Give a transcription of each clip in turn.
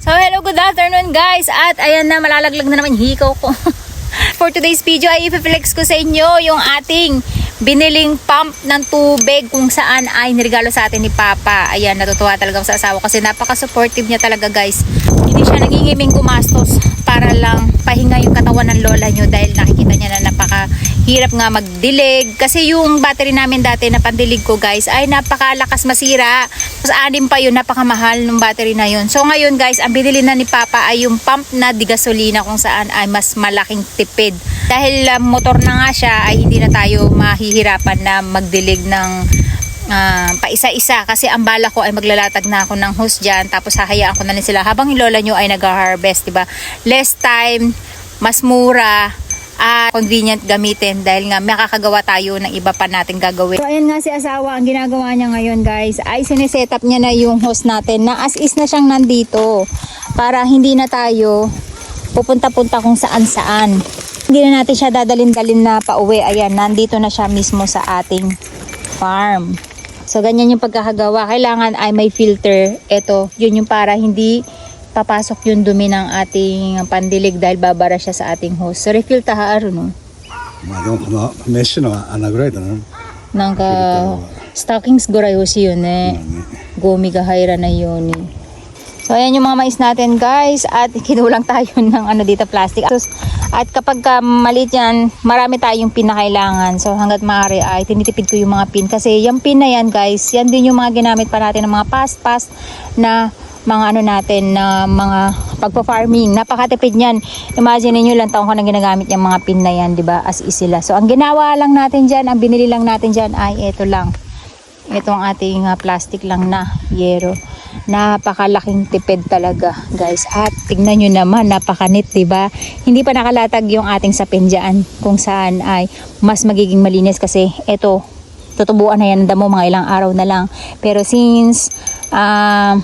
So hello, good afternoon guys. At ayan na, malalaglag na naman hikaw ko. For today's video ay ipiflex ko sa inyo yung ating biniling pump ng tubig kung saan ay nirigalo sa atin ni Papa. Ayan, natutuwa talaga sa asawa kasi napaka-supportive niya talaga guys. Hindi siya nangingiming gumastos para lang pahinga yung katawan ng lola nyo dahil nakikita niya na napaka-hirap nga magdilig. Kasi yung battery namin dati na pandilig ko guys ay napakalakas masira. Tapos anim pa yun, napakamahal ng battery na yun. So ngayon guys, ang binili na ni Papa ay yung pump na di gasolina kung saan ay mas malaking tipid. Dahil ah, motor na nga siya ay hindi na tayo mahihirapan na magdilig ng ah, paisa-isa kasi ang bala ko ay maglalatag na ako ng hose dyan tapos hahayaan ko na rin sila habang yung lola nyo ay nag-harvest, diba? Less time, mas mura, at convenient gamitin dahil nga makakagawa tayo ng iba pa natin gagawin. So ayan nga si asawa, ang ginagawa niya ngayon guys ay sineset up niya na yung hose natin na as is na siyang nandito para hindi na tayo pupunta-punta kung saan-saan. Hindi na natin siya dadalin-dalin na pauwi. Ayan, nandito na siya mismo sa ating farm. So, ganyan yung pagkakagawa. Kailangan ay may filter. Ito, yun yung para hindi papasok yung dumi ng ating pandilig dahil babara siya sa ating hose. So, refill taha, ano? No? Madong, no, mesh no, anagray na. Nang stockings goray hose yun eh. Gomi gahayra na yun eh. So ayan yung mga mais natin guys at kinulang tayo ng ano dito plastic. Tapos, At kapag ka maliit yan, marami tayong pin na kailangan. So hanggat maaari ay tinitipid ko yung mga pin. Kasi yung pin na yan guys, yan din yung mga ginamit pa natin ng mga past-past na mga ano natin na mga pagpa-farming. Napakatipid niyan. Imagine niyo lang taong ko na ginagamit yung mga pin na yan, 'di ba? As is sila. So ang ginawa lang natin diyan, ang binili lang natin diyan ay ito lang. Itong ating ah, plastic lang na yero. Napakalaking tipid talaga, guys. At tignan nyo naman, napakanit, ba? Hindi pa nakalatag yung ating sapin dyan kung saan ay mas magiging malinis kasi ito, tutubuan na yan damo mga ilang araw na lang. Pero since ah,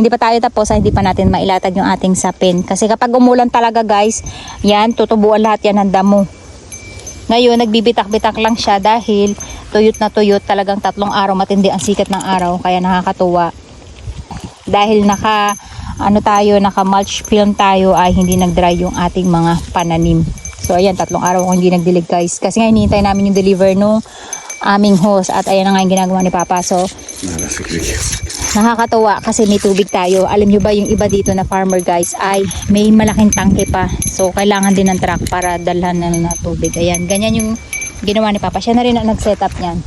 hindi pa tayo tapos, ay hindi pa natin mailatag yung ating sapin. Kasi kapag umulan talaga guys, yan, tutubuan lahat yan ng damo. Ngayon, nagbibitak-bitak lang siya dahil tuyot na tuyot talagang tatlong araw matindi ang sikat ng araw kaya nakakatuwa dahil naka ano tayo, naka mulch film tayo ay hindi nag-dry yung ating mga pananim. So ayan, tatlong araw ko hindi nagdilig guys. Kasi nga hinihintay namin yung deliver no aming hose at ayan na nga yung ginagawa ni Papa. So, nakakatawa kasi may tubig tayo. Alam nyo ba yung iba dito na farmer guys ay may malaking tangke pa. So, kailangan din ng truck para dalhan na ng tubig. Ayan, ganyan yung ginawa ni Papa. Siya na rin ang nag-setup niyan.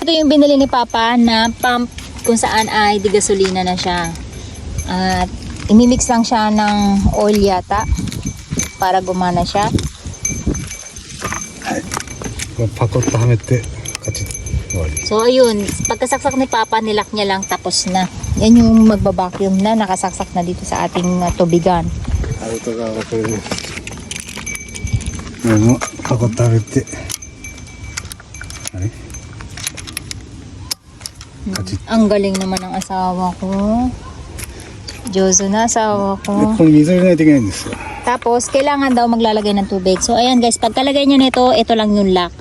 Ito yung binili ni Papa na pump kung saan ay di gasolina na siya. At imimix lang siya ng oil yata para gumana siya. これパコッとはめて、カチッ終わり。 So ayun, pagkasaksak ni Papa, nilak niya lang tapos na. Yan yung magbabacuum na nakasaksak na dito sa ating uh, tubigan. アウト側がこれで。これもパコッとはめて。 같이 Ang galing naman ng asawa ko. Diyoso na asawa ko. Tapos, kailangan daw maglalagay ng tubig. So, ayan guys, pagkalagay nyo nito, ito lang yung lock.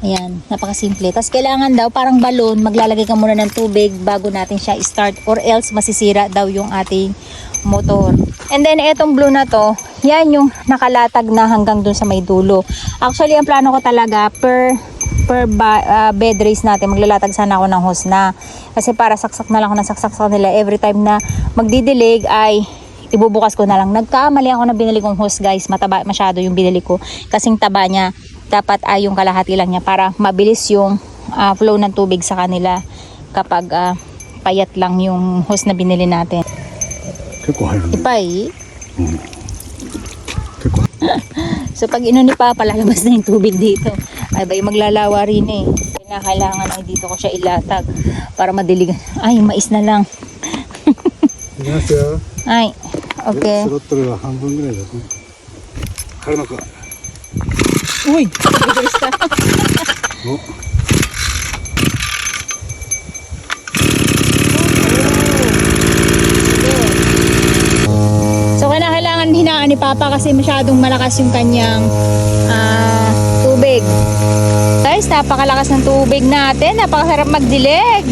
Ayan, napakasimple. Tapos, kailangan daw, parang balon, maglalagay ka muna ng tubig bago natin siya start or else masisira daw yung ating motor. And then, etong blue na to, yan yung nakalatag na hanggang dun sa may dulo. Actually, ang plano ko talaga, per per ba, uh, bed race natin, maglalatag sana ako ng host na. Kasi para saksak na lang ako ng saksak sa nila every time na magdidilig ay ibubukas ko na lang. Nagkamali ako na binili kong host guys. Mataba masyado yung binili ko. Kasing taba niya, dapat ay yung kalahati lang niya para mabilis yung uh, flow ng tubig sa kanila kapag uh, payat lang yung host na binili natin. Ipay. Hmm. so pag inuni pa, palalabas na yung tubig dito. Ay ba, maglalawa rin eh. Kinakailangan ay dito ko siya ilatag para madiligan. Ay, mais na lang. ay, okay. Uy! Uy! Papa kasi masyadong malakas yung kanyang ah, tubig. Guys, napakalakas ng tubig natin. Napakasarap magdilig.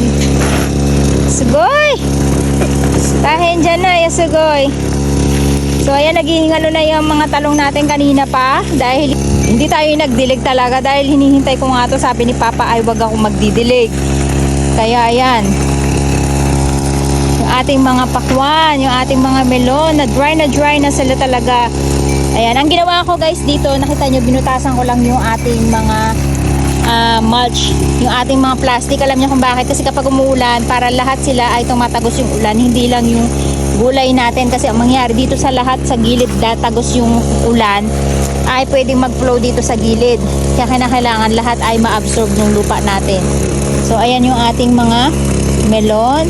Sugoy! Kahin dyan na, Yasugoy. So ayan, naghihingalo na yung mga talong natin kanina pa. Dahil hindi tayo nagdilig talaga. Dahil hinihintay ko nga to sabi ni Papa ay wag ako magdidilig. Kaya ayan. Ating mga pakwan, yung ating mga melon na dry na dry na sila talaga. Ayan, ang ginawa ko guys dito, nakita nyo, binutasan ko lang yung ating mga ah, mulch, yung ating mga plastic. Alam niyo kung bakit? Kasi kapag umuulan, para lahat sila ay tumatagos yung ulan, hindi lang yung gulay natin. Kasi ang mangyari dito sa lahat, sa gilid, datagos yung ulan, ay pwedeng mag-flow dito sa gilid. Kaya kinakailangan lahat ay ma-absorb ng lupa natin. So, ayan yung ating mga melon.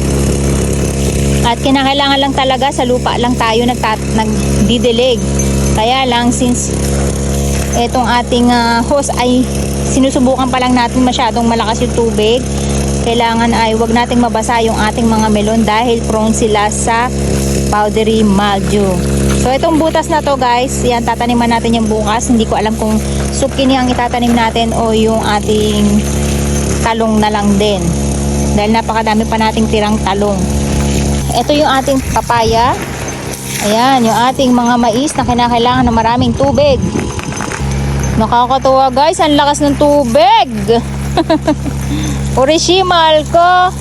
At kinakailangan lang talaga sa lupa lang tayo nagtat nagdidilig. Kaya lang since etong ating ah, hose ay sinusubukan pa lang natin masyadong malakas yung tubig, kailangan ay wag nating mabasa yung ating mga melon dahil prone sila sa powdery mildew. So itong butas na to guys, yan tataniman natin yung bukas. Hindi ko alam kung zucchini ang itatanim natin o yung ating talong na lang din. Dahil napakadami pa nating tirang talong. Ito yung ating papaya. Ayan, yung ating mga mais na kinakailangan ng maraming tubig. Nakakatuwa guys, ang lakas ng tubig. Orishima ko.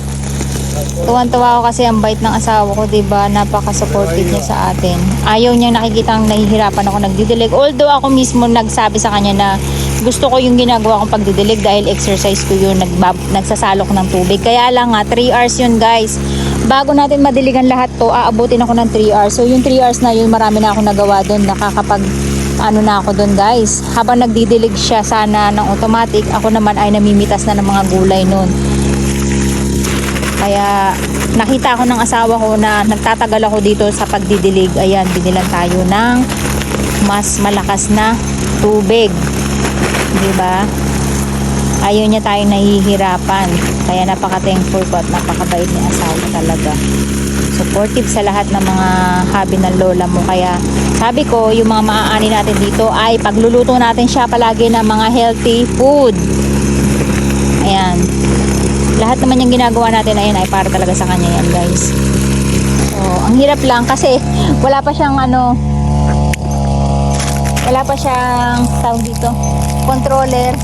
Tuwan-tuwa ako kasi ang bait ng asawa ko, 'di ba? Napaka-supportive niya sa atin. Ayaw niya nakikita ang nahihirapan ako nagdidilig. Although ako mismo nagsabi sa kanya na gusto ko yung ginagawa kong pagdidilig dahil exercise ko yun, nagsasalok ng tubig. Kaya lang nga, 3 hours yun guys. Bago natin madiligan lahat to, aabutin ako ng 3 hours. So yung 3 hours na yun, marami na ako nagawa doon. Nakakapag ano na ako doon guys. Habang nagdidilig siya sana ng automatic, ako naman ay namimitas na ng mga gulay noon. Kaya nakita ko ng asawa ko na nagtatagal ako dito sa pagdidilig. Ayan, binilan tayo ng mas malakas na tubig. 'Di ba? Ayaw niya tayong nahihirapan. Kaya napaka-thankful ko at napakabait ni asawa talaga. Supportive sa lahat ng mga hobby ng lola mo. Kaya sabi ko, yung mga maaani natin dito ay pagluluto natin siya palagi ng mga healthy food. Ayan. Lahat naman yung ginagawa natin ayan ay para talaga sa kanya yan guys. So, ang hirap lang kasi wala pa siyang ano wala pa siyang tawag dito controller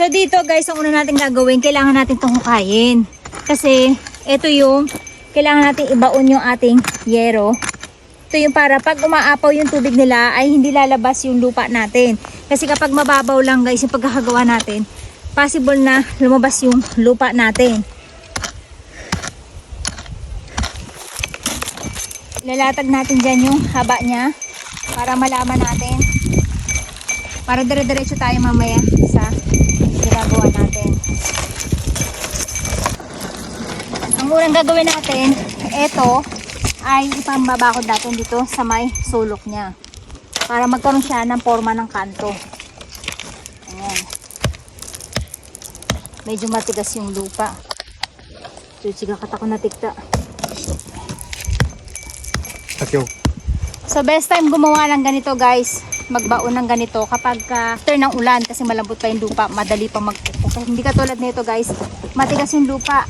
So dito guys, ang una natin gagawin, kailangan natin itong hukayin. Kasi ito yung, kailangan natin ibaon yung ating yero. Ito yung para pag umaapaw yung tubig nila ay hindi lalabas yung lupa natin. Kasi kapag mababaw lang guys yung pagkakagawa natin, possible na lumabas yung lupa natin. Lalatag natin dyan yung haba niya para malaman natin. Para dire-diretso tayo mamaya ginagawa natin. Ang unang gagawin natin, ito ay ipambabakod natin dito sa may sulok niya. Para magkaroon siya ng forma ng kanto. Ayan. Medyo matigas yung lupa. So, siga katako na tikta. Takyo. So best time gumawa ng ganito guys, magbaon ng ganito kapag ka after ng ulan kasi malambot pa yung lupa, madali pa mag Kasi hindi katulad nito guys, matigas yung lupa.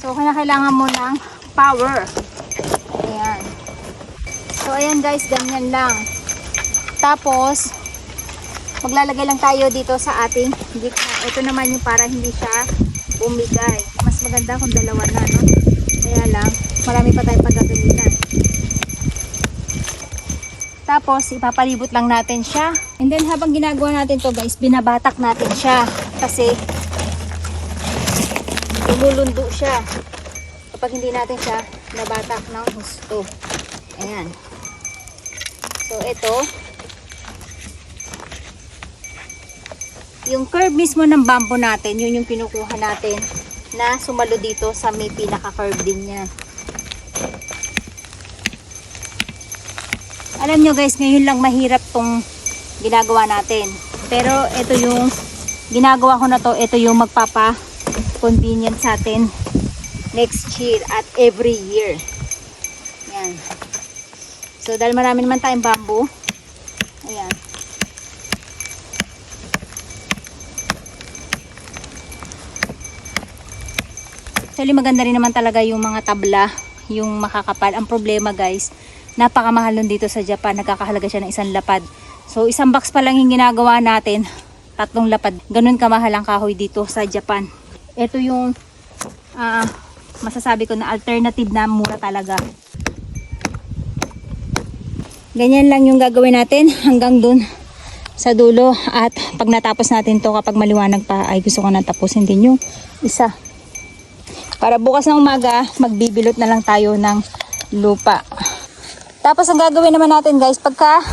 So kailangan mo ng power. Ayan. So ayan guys, ganyan lang. Tapos maglalagay lang tayo dito sa ating gitna. Ito naman yung para hindi siya bumigay. Mas maganda kung dalawa na, no? Kaya lang, marami pa tayong paggagamitan. Tapos, ipapalibot lang natin siya. And then, habang ginagawa natin to guys, binabatak natin siya. Kasi, lumulundo siya. Kapag hindi natin siya nabatak ng gusto. Ayan. So, ito. Yung curve mismo ng bamboo natin, yun yung kinukuha natin na sumalo dito sa may pinaka-curve din niya. Alam nyo guys, ngayon lang mahirap tong ginagawa natin. Pero ito yung ginagawa ko na to, ito yung magpapa convenient sa atin next year at every year. Yan. So dahil marami naman tayong bamboo, ayan. Actually, maganda rin naman talaga yung mga tabla, yung makakapal. Ang problema guys, napakamahal nun dito sa Japan. Nagkakahalaga siya ng isang lapad. So, isang box pa lang yung ginagawa natin. Tatlong lapad. Ganun kamahal ang kahoy dito sa Japan. Ito yung ah, masasabi ko na alternative na mura talaga. Ganyan lang yung gagawin natin hanggang dun sa dulo at pag natapos natin to kapag maliwanag pa ay gusto ko na tapusin din yung isa para bukas ng umaga magbibilot na lang tayo ng lupa tapos ang gagawin naman natin guys pagka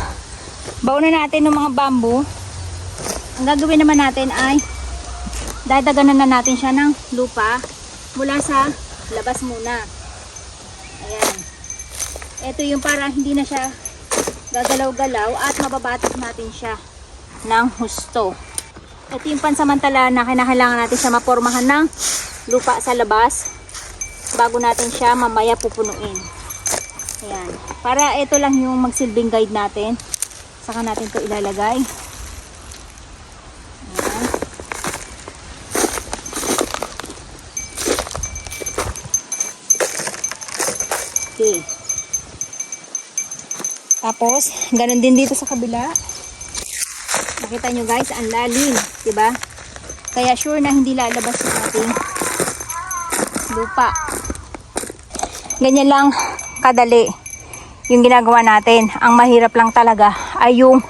baunan natin ng mga bamboo ang gagawin naman natin ay dadaganan na natin siya ng lupa mula sa labas muna ayan ito yung para hindi na siya gagalaw-galaw at mababatok natin siya ng husto. Ito yung pansamantala na kinakailangan natin siya mapormahan ng lupa sa labas bago natin siya mamaya pupunuin. Ayan. Para ito lang yung magsilbing guide natin. Saka natin to ilalagay. Okay. Tapos, ganun din dito sa kabila. Nakita nyo guys, ang lalim, 'di ba? Kaya sure na hindi lalabas yung ating lupa. Ganyan lang kadali yung ginagawa natin. Ang mahirap lang talaga ay yung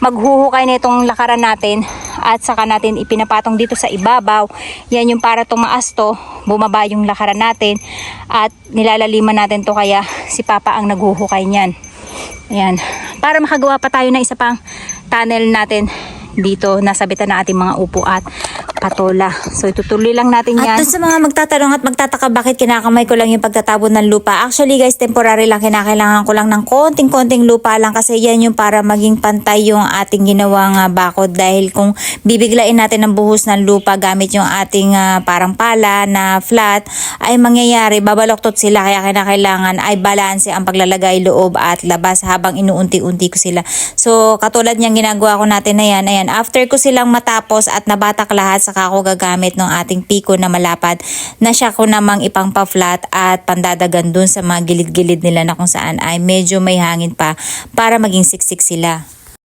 maghuhukay na itong lakaran natin at saka natin ipinapatong dito sa ibabaw. Yan yung para tumaas to, bumaba yung lakaran natin at nilalaliman natin to kaya si Papa ang naghuhukay niyan. Ayan. Para makagawa pa tayo ng isa pang tunnel natin dito nasabitan na ating mga upo at patola. So itutuloy lang natin yan. At sa mga magtatanong at magtataka bakit kinakamay ko lang yung pagtatabon ng lupa. Actually guys, temporary lang kinakailangan ko lang ng konting-konting lupa lang kasi yan yung para maging pantay yung ating ginawang ah, bakod dahil kung bibiglain natin ng buhos ng lupa gamit yung ating ah, parang pala na flat ay mangyayari babaloktot sila kaya kinakailangan ay balanse ang paglalagay loob at labas habang inuunti-unti ko sila. So katulad niyang ginagawa ko natin na yan, ayan, after ko silang matapos at nabatak lahat saka ako gagamit ng ating piko na malapad na siya ko namang ipang pa-flat at pandadagan dun sa mga gilid-gilid nila na kung saan ay medyo may hangin pa para maging siksik sila.